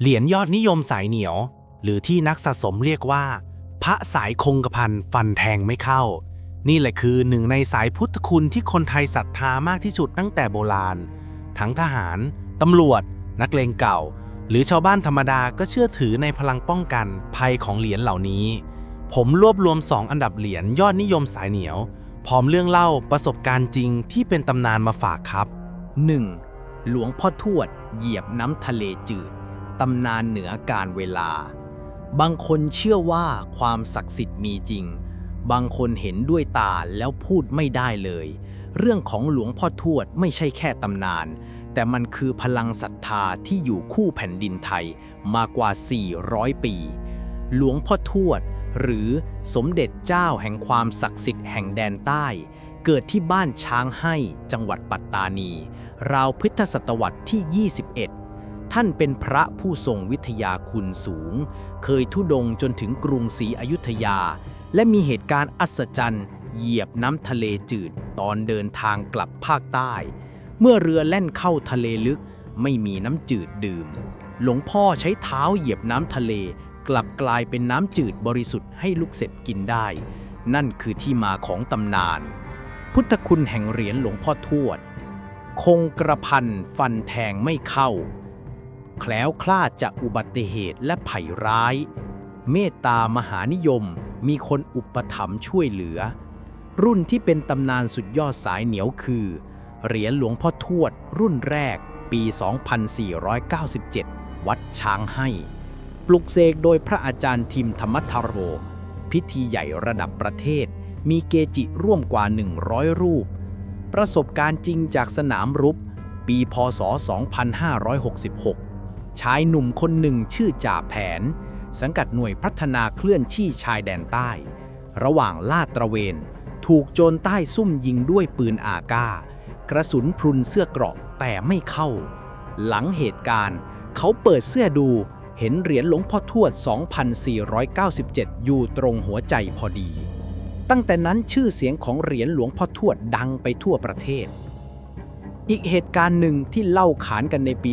เหรียญยอดนิยมสายเหนียว หรือที่นักสะสมเรียกว่า พระสายคงกระพันฟันแทงไม่เข้า นี่แหละคือหนึ่งในสายพุทธคุณที่คนไทยศรัทธามากที่สุดตั้งแต่โบราณ ทั้งทหาร ตำรวจ นักเลงเก่า หรือชาวบ้านธรรมดาก็เชื่อถือในพลังป้องกันภัยของเหรียญเหล่านี้ ผมรวบรวม 2 อันดับเหรียญยอดนิยมสายเหนียว พร้อมเรื่องเล่าประสบการณ์จริงที่เป็นตำนานมาฝากครับ 1. หลวงพ่อทวด เหยียบน้ำทะเลจืด ตำนานเหนือการเวลา บางคนเชื่อว่าความศักดิ์สิทธิ์มีจริง บางคนเห็นด้วยตาแล้วพูดไม่ได้เลย เรื่องของหลวงพ่อทวดไม่ใช่แค่ตำนาน แต่มันคือพลังศรัทธาที่อยู่คู่แผ่นดินไทยมากว่า 400 ปี หลวงพ่อทวด หรือสมเด็จเจ้าแห่งความศักดิ์สิทธิ์แห่งแดนใต้ เกิดที่บ้านช้างให้จังหวัดปัตตานี ราวพุทธศตวรรษที่ 21 ท่านเป็นพระผู้ทรงวิทยาคุณสูง เคยทุดงจนถึงกรุงศรีอยุธยา และมีเหตุการณ์อัศจรรย์ เหยียบน้ำทะเลจืดตอนเดินทางกลับภาคใต้ เมื่อเรือแล่นเข้าทะเลลึกไม่มีน้ำจืดดื่ม หลวงพ่อใช้เท้าเหยียบน้ำทะเล กลับกลายเป็นน้ำจืดบริสุทธิ์ให้ลูกเสร็จกินได้ นั่นคือที่มาของตำนาน พุทธคุณแห่งเหรียญหลวงพ่อทวด คงกระพันฟันแทงไม่เข้า แคล้วคลาดจากอุบัติเหตุและภัยร้าย เมตตามหานิยมมีคนอุปถัมภ์ช่วยเหลือ รุ่นที่เป็นตำนานสุดยอดสายเหนียวคือ เหรียญหลวงพ่อทวด รุ่นแรก ปี 2497 วัดช้างให้ ปลุกเสกโดยพระอาจารย์ทิมธรรมทารโร พิธีใหญ่ระดับประเทศ มีเกจิร่วมกว่า 100 รูป ประสบการณ์จริงจากสนามรบปี พศ 2566 ชายหนุ่มคนหนึ่งชื่อจ่าแผน สังกัดหน่วยพัฒนาเคลื่อนที่ชายแดนใต้ ระหว่างลาดตระเวน ถูกโจรใต้ซุ่มยิงด้วยปืนอากากระสุนพรุนเสื้อเกราะแต่ไม่เข้า หลังเหตุการณ์เขาเปิดเสื้อดูเห็นเหรียญหลวงพ่อทวด 2497 อยู่ตรงหัวใจพอดี ตั้งแต่นั้นชื่อเสียงของเหรียญหลวงพ่อทวดดังไปทั่วประเทศ อีกเหตุการณ์หนึ่งที่เล่าขานกันในปี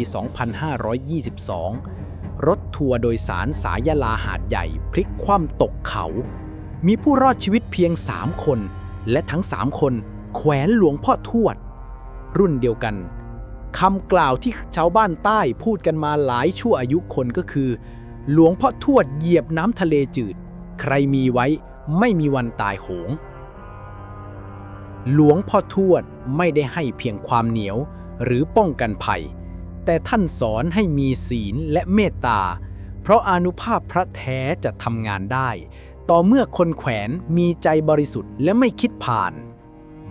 2522 รถทัวร์โดยสารสายยาลาหาดใหญ่พลิกคว่ำตกเขา มีผู้รอดชีวิตเพียง 3 คน และทั้ง 3 คนแขวนหลวงพ่อทวด รุ่นเดียวกันคำกล่าวที่ชาวบ้านใต้พูดกันมาหลายชั่วอายุคนก็คือ หลวงพ่อทวดเหยียบน้ำทะเลจืด ใครมีไว้ไม่มีวันตายโหง หลวงพ่อทวดไม่ได้ให้เพียงความเหนียวหรือป้องกันภัย แต่ท่านสอนให้มีศีลและเมตตา เพราะอนุภาพพระแท้จะทำงานได้ ต่อเมื่อคนแขวนมีใจบริสุทธิ์และไม่คิดผ่าน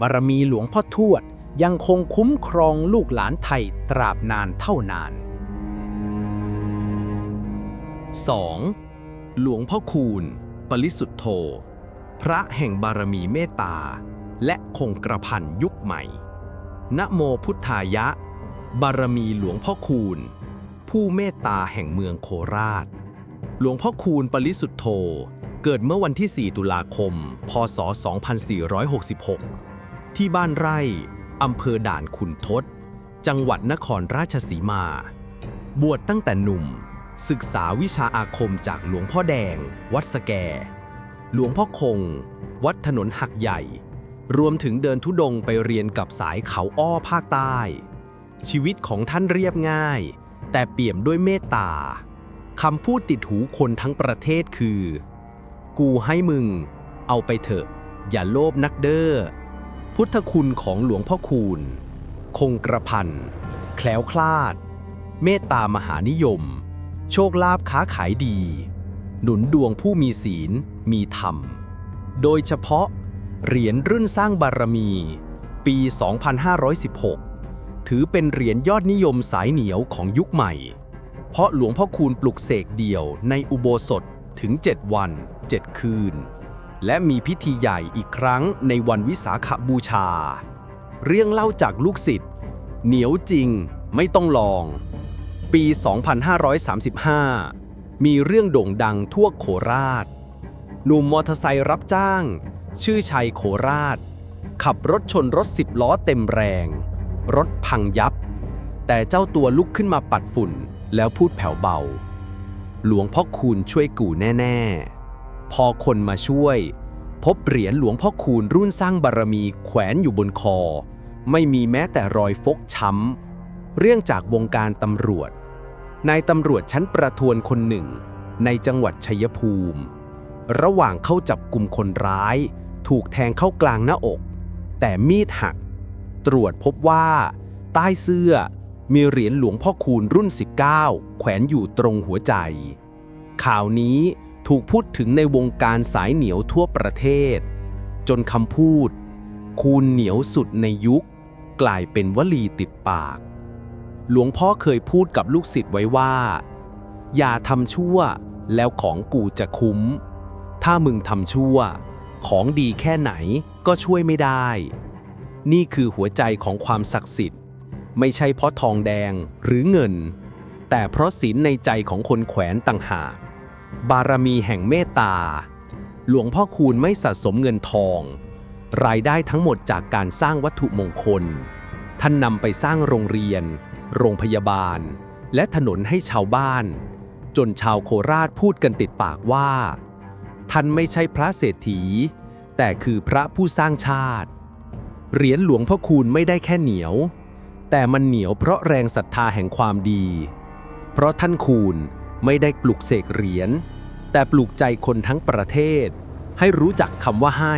บารมีหลวงพ่อทวดยังคงคุ้มครองลูกหลานไทยตราบนานเท่านาน 2. หลวงพ่อคูณ ปริสุทธโธ พระแห่งบารมีเมตตา และคงกระพันยุคใหม่นะโมพุทธายะ บารมีหลวงพ่อคูณ ผู้เมตตาแห่งเมืองโคราช หลวงพ่อคูณปริสุทธโธ เกิดเมื่อวันที่ 4 ตุลาคม พศ 2466 ที่บ้านไร่ อำเภอด่านขุนทดจังหวัดนครราชสีมา บวชตั้งแต่หนุ่ม ศึกษาวิชาอาคมจากหลวงพ่อแดง วัดสแก หลวงพ่อคง วัดถนนหักใหญ่ รวมถึงเดินทุดงไปเรียนกับสายเขาอ้อภาคใต้ ชีวิตของท่านเรียบง่าย แต่เปี่ยมด้วยเมตตาคำพูดติดหูคนทั้งประเทศคือ กูให้มึง เอาไปเถอะ อย่าโลภนักเด้อ พุทธคุณของหลวงพ่อคูณ คงกระพัน แคล้วคลาด เมตตามหานิยม โชคลาภค้าขายดี หนุนดวงผู้มีศีลมีธรรม โดยเฉพาะ เหรียญรุ่นสร้างบารมี ปี 2516 ถือเป็นเหรียญยอดนิยมสายเหนียวของยุคใหม่ เพราะหลวงพ่อคูณปลุกเสกเดี่ยวในอุโบสถถึง 7 วัน 7 คืน และมีพิธีใหญ่อีกครั้งในวันวิสาขบูชา เรื่องเล่าจากลูกศิษย์เหนียวจริงไม่ต้องลอง ปี 2535 มีเรื่องโด่งดังทั่วโคราช หนุ่มมอเตอร์ไซค์รับจ้าง ชื่อชัยโคราช ขับรถชนรถสิบล้อเต็มแรง รถพังยับ แต่เจ้าตัวลุกขึ้นมาปัดฝุ่น แล้วพูดแผ่วเบา หลวงพ่อคูณช่วยกูแน่ ๆ พอคนมาช่วย พบเหรียญหลวงพ่อคูณรุ่นสร้างบารมีแขวนอยู่บนคอ ไม่มีแม้แต่รอยฟกช้ำ เรื่องจากวงการตำรวจ นายตำรวจชั้นประทวนคนหนึ่ง ในจังหวัดชัยภูมิระหว่างเข้าจับกลุ่มคนร้าย ถูกแทงเข้ากลางหน้าอก แต่มีดหัก ตรวจพบว่า ใต้เสื้อมีเหรียญหลวงพ่อคูณรุ่น 19 แขวนอยู่ตรงหัวใจ ข่าวนี้ถูกพูดถึงในวงการสายเหนียวทั่วประเทศ จนคำพูด คูณเหนียวสุดในยุค กลายเป็นวลีติดปาก หลวงพ่อเคยพูดกับลูกศิษย์ไว้ว่า อย่าทำชั่วแล้วของกูจะคุ้ม ถ้ามึงทำชั่ว ของดีแค่ไหนก็ช่วยไม่ได้ นี่คือหัวใจของความศักดิ์สิทธิ์ ไม่ใช่เพราะทองแดงหรือเงิน แต่เพราะศีลในใจของคนแขวนต่างหาก บารมีแห่งเมตตา หลวงพ่อคูณไม่สะสมเงินทอง รายได้ทั้งหมดจากการสร้างวัตถุมงคล ท่านนำไปสร้างโรงเรียน โรงพยาบาล และถนนให้ชาวบ้าน จนชาวโคราชพูดกันติดปากว่า ท่านไม่ใช่พระเศรษฐี แต่คือพระผู้สร้างชาติ เหรียญหลวงพ่อคูณไม่ได้แค่เหนียว แต่มันเหนียวเพราะแรงศรัทธาแห่งความดี เพราะท่านคูณไม่ได้ปลุกเสกเหรียญ แต่ปลุกใจคนทั้งประเทศ ให้รู้จักคำว่าให้